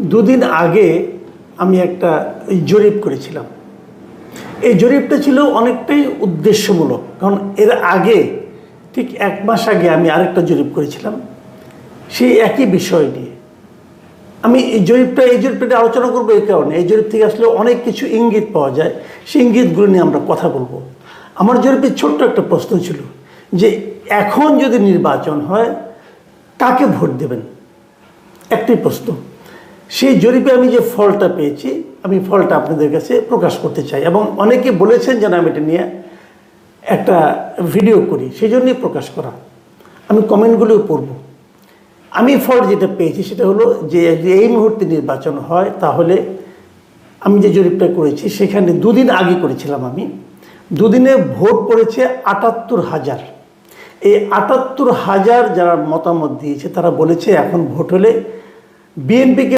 দুদিন আগে আমি একটা জরিপ করেছিলাম। এই জরিপটা ছিল অনেকটাই উদ্দেশ্যমূলক, কারণ এর আগে ঠিক এক মাস আগে আমি আরেকটা জরিপ করেছিলাম। সেই একই বিষয় নিয়ে। আমি এই জরিপটা এই জরিপটা আলোচনা করব এই কারণে। এই জরিপ থেকে আসলে অনেক কিছু ইঙ্গিত পাওয়া যায়। সেই ইঙ্গিতগুলো নিয়ে আমরা কথা বলব। আমার জরিপের ছোট্ট একটা প্রশ্ন ছিল যে, এখন যদি নির্বাচন হয়, কাকে ভোট দেবেন? একটাই প্রশ্ন। সেই জরিপে আমি যে ফলটা পেয়েছি, আমি ফলটা আপনাদের কাছে প্রকাশ করতে চাই। এবং অনেকে বলেছেন যেন আমি এটা নিয়ে একটা ভিডিও করি সেই জন্যই প্রকাশ করা। আমি কমেন্টগুলোও পড়ব। আমি ফল যেটা পেয়েছি, সেটা হলো যে এই মুহূর্তে নির্বাচন হয়, তাহলে আমি যে জরিপটা করেছি, সেখানে দুদিন আগে করেছিলাম আমি। দুদিনে ভোট পড়েছে আটাত্তর হাজার। এই আটাত্তর হাজার যারা মতামত দিয়েছে, তারা বলেছে এখন ভোট হলে বিএনপিকে